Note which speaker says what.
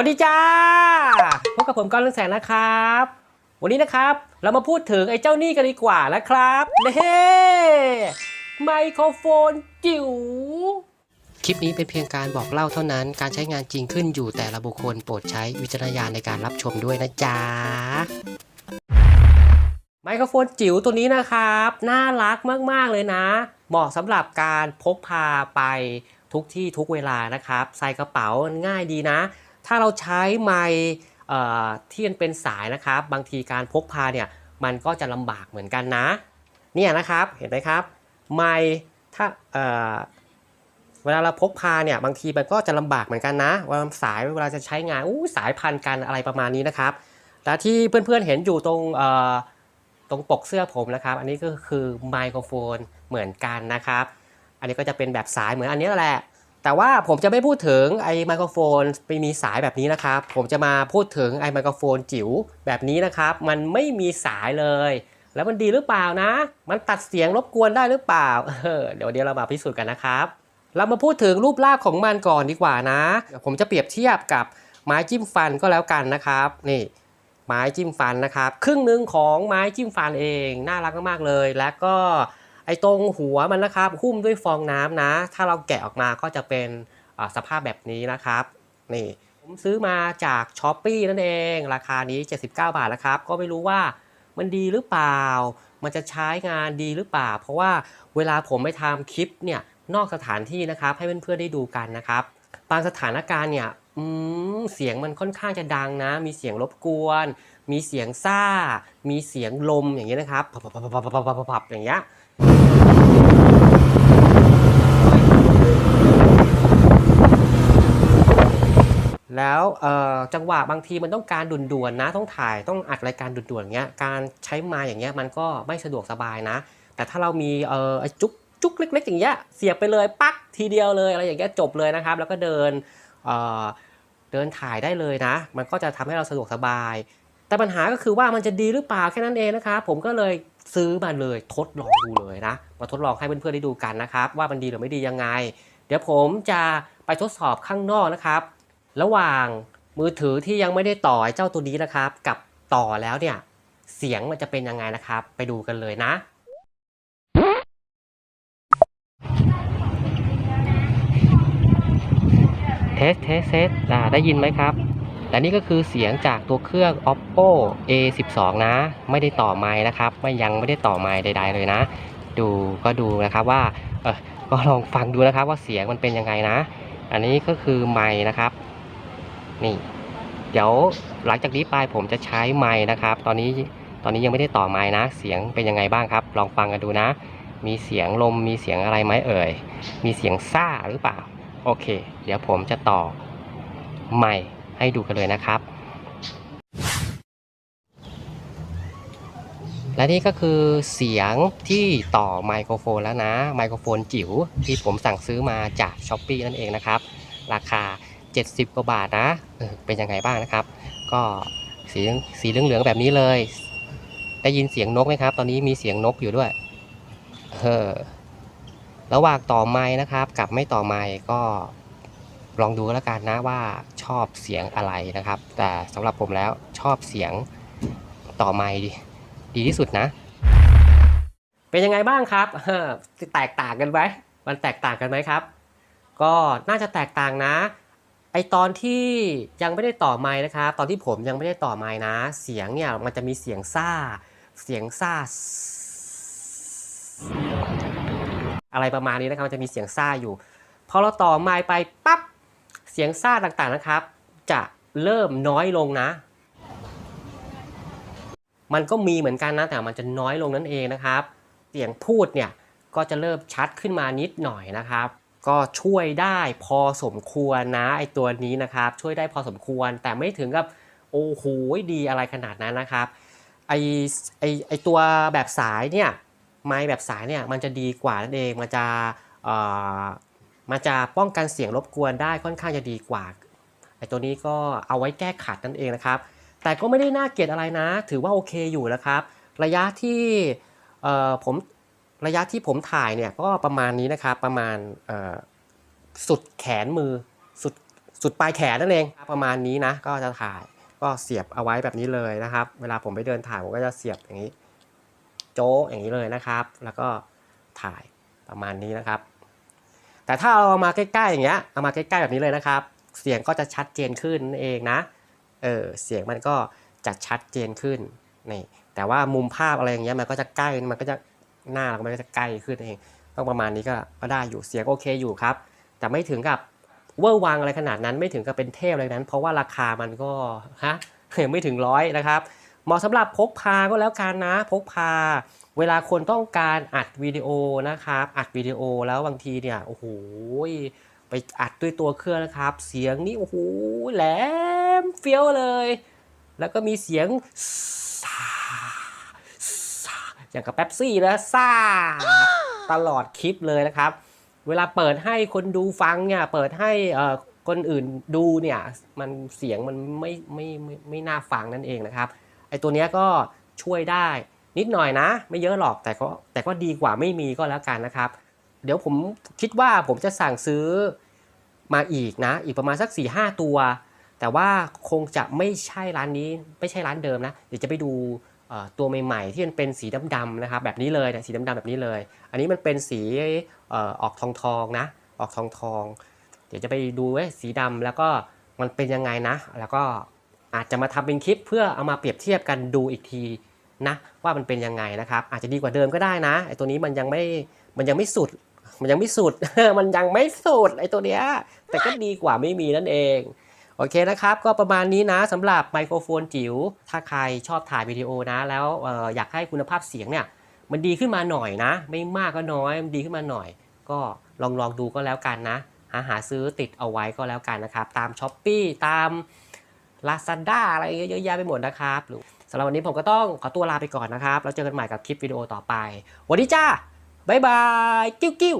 Speaker 1: วันดีจ้าพบกับผมก้อนเรืองแสงนะครับ วันนี้นะครับเรามาพูดถึงไอ้เจ้านี่กันดีกว่านะครับเน่ไมโครโฟนจิ๋ว
Speaker 2: คลิปนี้เป็นเพียงการบอกเล่าเท่านั้น การใช้งานจริงขึ้นอยู่แต่ละบุคคลโปรดใช้วิจารณญาณในการรับชมด้วยนะจ๊ะ
Speaker 1: ไมโครโฟนจิ๋วตัวนี้นะครับ น่ารักมาก ๆ เลยนะ เหมาะสำหรับการพกพาไปทุกที่ทุกเวลานะครับ ใส่กระเป๋าง่ายดีนะ ถ้าเราใช้ไมค์เที่มันเป็นสายนะครับ บางทีการพกพาเนี่ยมันก็จะลำบากเหมือนกันนะ เนี่ยนะครับเห็นไหมครับไมค์ถ้าเวลาเราพกพาเนี่ยบางทีมันก็จะลำบากเหมือนกันนะเวลาสายเวลาจะใช้งานอู้สายพันกันอะไรประมาณนี้นะครับและที่เพื่อนๆเห็นอยู่ตรงตรงปกเสื้อผมนะครับ อันนี้ก็คือไมโครโฟนเหมือนกันนะครับ อันนี้ก็จะเป็นแบบสายเหมือนอันนี้แหละ แต่ว่าผมจะไม่พูดถึงไอ้ไมโครโฟนไปมีสายแบบนี้นะครับ ผมจะมาพูดถึงไอ้ไมโครโฟนจิ๋วแบบนี้นะครับ มันไม่มีสายเลย แล้วมันดีหรือเปล่านะ มันตัดเสียงรบกวนได้หรือเปล่าเออเดี๋ยวเดี๋ยวเรามาพิสูจน์กันนะครับ เรามาพูดถึงรูปร่างของมันก่อนดีกว่านะ ผมจะเปรียบเทียบกับไม้จิ้มฟันก็แล้วกันนะครับ นี่ ไม้จิ้มฟันนะครับ ครึ่งหนึ่งของไม้จิ้มฟันเอง น่ารักมากๆเลย แล้วก็ ไอ้ตรงหัวมันนะครับหุ้มด้วยฟองน้ำนะ ถ้าเราแกะออกมาก็จะเป็นสภาพแบบนี้นะครับนี่ผมซื้อมาจากช้อปปี้นั่นเองราคานี้ 79 บาทนะครับ ก็ไม่รู้ว่ามันดีหรือเปล่า มันจะใช้งานดีหรือเปล่า เพราะว่าเวลาผมไปทำคลิปเนี่ยนอกสถานที่นะครับ ให้เพื่อนๆได้ดูกันนะครับบางสถานการณ์เนี่ยเสียงมันค่อนข้างจะดังนะ มีเสียงรบกวน มีเสียงซ่า มีเสียงลมอย่างเงี้ยนะครับ พับๆๆๆๆอย่างเงี้ย แล้วจังหวะบางทีมันต้องการด่วนๆนะ ต้องถ่ายต้องอัดรายการด่วนๆอย่างเงี้ยการใช้มาอย่างเงี้ยมันก็ไม่สะดวกสบายนะ แต่ถ้าเรามีเออไอ้จุกจุกเล็ก ๆ อย่างเงี้ยเสียบไปเลยปักทีเดียวเลยอะไรอย่างเงี้ยจบเลยนะครับ แล้วก็เดินเเดินถ่ายได้เลยนะ มันก็จะทำให้เราสะดวกสบาย แต่ปัญหาก็คือว่ามันจะดีหรือเปล่าแค่นั้นเองนะครับผมก็เลย ซื้อมาเลยทดลองดูเลยนะ มาทดลองให้เพื่อนๆได้ดูกันนะครับ ว่ามันดีหรือไม่ดียังไง เดี๋ยวผมจะไปทดสอบข้างนอกนะครับ ระหว่างมือถือที่ยังไม่ได้ต่อไอ้เจ้าตัวนี้นะครับ กับต่อแล้วเนี่ยเสียงมันจะเป็นยังไงนะครับ ไปดูกันเลยนะเทสเทสเทสอ่าได้ยินไหมครับ และนี่ก็คือเสียงจากตัวเครื่อง oppo a12 นะ ไม่ได้ต่อไม้นะครับ ไม่ยังไม่ได้ต่อไม้ใด ๆ เลยนะ ดูก็ดูนะครับว่าเออก็ลองฟังดูนะครับว่าเสียงมันเป็นยังไงนะ อันนี้ก็คือไม้นะครับ นี่ เดี๋ยวหลังจากนี้ไปผมจะใช้ไม้นะครับ ตอนนี้ตอนนี้ยังไม่ได้ต่อไม้นะ เสียงเป็นยังไงบ้างครับ ลองฟังกันดูนะ มีเสียงลมมีเสียงอะไรไหมเอ่ย มีเสียงซ่าหรือเปล่า โอเค เดี๋ยวผมจะต่อไม้ ให้ดูกันเลยนะครับ และนี่ก็คือเสียงที่ต่อไมโครโฟนแล้วนะไมโครโฟนจิ๋วที่ผมสั่งซื้อมาจากช้อปปีนั่นเองนะครับ ราคา 70 กว่าบาทนะเออเป็นยังไงบ้างนะครับ ก็สีสีเหลืองๆแบบนี้เลย ได้ยินเสียงนกไหมครับ ตอนนี้มีเสียงนกอยู่ด้วยเออระหว่างต่อไม้นะครับ กับไม่ต่อไม้ก็ ลองดูแล้วกันนะว่าชอบเสียงอะไรนะครับ แต่สำหรับผมแล้วชอบเสียงต่อไม้ดีที่สุดนะ เป็นยังไงบ้างครับแตกต่างกันไหมมันแตกต่างกันไหมครับ ก็น่าจะแตกต่างนะไอตอนที่ยังไม่ได้ต่อไม้นะครับตอนที่ผมยังไม่ได้ต่อไม้นะ เสียงเนี่ยมันจะมีเสียงซ่า เสียงซ่า อะไรประมาณนี้นะครับมันจะมีเสียงซ่าอยู่พอเราต่อไม้ไปปั๊บ สียงซ่าต่างๆนะครับ จะเริ่มน้อยลงนะ มันก็มีเหมือนกันนะแต่มันจะน้อยลงนั่นเองนะครับ เสียงพูดเนี่ยก็จะเริ่มชัดขึ้นมานิดหน่อยนะครับ ก็ช่วยได้พอสมควรนะไอตัวนี้นะครับ ช่วยได้พอสมควรแต่ไม่ถึงกับโอ้โหดีอะไรขนาดนั้นนะครับไอไอไอตัวแบบสายเนี่ยไม้แบบสายเนี่ยมันจะดีกว่านั่นเองมันจะ มันจะป้องกันเสียงรบกวนได้ค่อนข้างจะดีกว่าไอตัวนี้ก็เอาไว้แก้ขัดนั่นเองนะครับ แต่ก็ไม่ได้น่าเกลียดอะไรนะ ถือว่าโอเคอยู่นะครับ ระยะที่เอ่อผมระยะที่ผมถ่ายเนี่ยก็ประมาณนี้นะครับ ประมาณเอ่อสุดแขนมือสุดสุดปลายแขนนั่นเอง ประมาณนี้นะ ก็จะถ่ายก็เสียบเอาไว้แบบนี้เลยนะครับ เวลาผมไปเดินถ่ายผมก็จะเสียบอย่างนี้ โจ๊ะอย่างนี้เลยนะครับ แล้วก็ถ่ายประมาณนี้นะครับ แต่ถ้าเราเอามาใกล้ๆอย่างเงี้ยเอามาใกล้ๆแบบนี้เลยนะครับ เสียงก็จะชัดเจนขึ้นเองนะเออเสียงมันก็จะชัดเจนขึ้นนี่แต่ว่ามุมภาพอะไรอย่างเงี้ยมันก็จะใกล้มันก็จะหน้าเรามันก็จะใกล้ขึ้นเองต้องประมาณนี้ก็ก็ได้อยู่เสียงโอเคอยู่ครับ แต่ไม่ถึงกับเวอร์วังอะไรขนาดนั้นไม่ถึงกับเป็นเทพอะไรนั้น เพราะว่าราคามันก็ฮะไม่ถึงร้อยนะครับ เหมาะสำหรับพกพาก็แล้วกันนะ พกพา เวลาคนต้องการอัดวิดีโอนะครับ อัดวิดีโอแล้วบางทีเนี่ยโอ้โหไปอัดด้วยตัวเครื่องนะครับ เสียงนี่โอ้โหแหลมเฟี้ยวเลย แล้วก็มีเสียงซาซาอย่างกับแป๊บซี่นะซ่าตลอดคลิปเลยนะครับ เวลาเปิดให้คนดูฟังเนี่ยเปิดให้เอ่อคนอื่นดูเนี่ยมันเสียงมันไม่ไม่ไม่ไม่น่าฟังนั่นเองนะครับ ไอ้ตัวเนี้ยก็ช่วยได้นิดหน่อยนะ ไม่เยอะหรอกแต่ก็แต่ก็ดีกว่าไม่มีก็แล้วกันนะครับ เดี๋ยวผมคิดว่าผมจะสั่งซื้อมาอีกนะ อีกประมาณสัก4ี่ห้าตัว แต่ว่าคงจะไม่ใช่ร้านนี้ไม่ใช่ร้านเดิมนะ เดี๋ยวจะไปดูตัวใหม่ๆ ที่มันเป็นสีดำๆนะครับแบบนี้เลยนี่สีดำๆแบบนี้เลย อันนี้มันเป็นสีออกทองทองๆนะ ออกทองทองๆเดี๋ยวจะไปดูว้ยสีดำแล้วก็มันเป็นยังไงนะ แล้วก็ อาจจะมาทำเป็นคลิปเพื่อเอามาเปรียบเทียบกันดูอีกทีนะว่ามันเป็นยังไงนะครับ อาจจะดีกว่าเดิมก็ได้นะไอตัวนี้มันยังไม่มันยังไม่สุด มันยังไม่สุด มันยังไม่สุดไอตัวเนี้ยแต่ก็ดีกว่าไม่มีนั่นเองโอเคนะครับ ก็ประมาณนี้นะสำหรับไมโครโฟนจิ๋วถ้าใครชอบถ่ายวิดีโอนะ แล้วอออยากให้คุณภาพเสียงเนี่ย มันดีขึ้นมาหน่อยนะ ไม่มากก็น้อยมันดีขึ้นมาหน่อย ก็ลองลองดูก็แล้วกันนะ หาหาซื้อติดเอาไว้ก็แล้วกันนะครับ ตามช้อปปีตาม Lazada อะไรเยอะแยะไปหมดนะครับสำหรับวันนี้ผมก็ต้องขอตัวลาไปก่อนนะครับแล้วเจอกันใหม่กับคลิปวิดีโอต่อไป วันนี้จ้า บ๊ายบาย กิ้วกิ้ว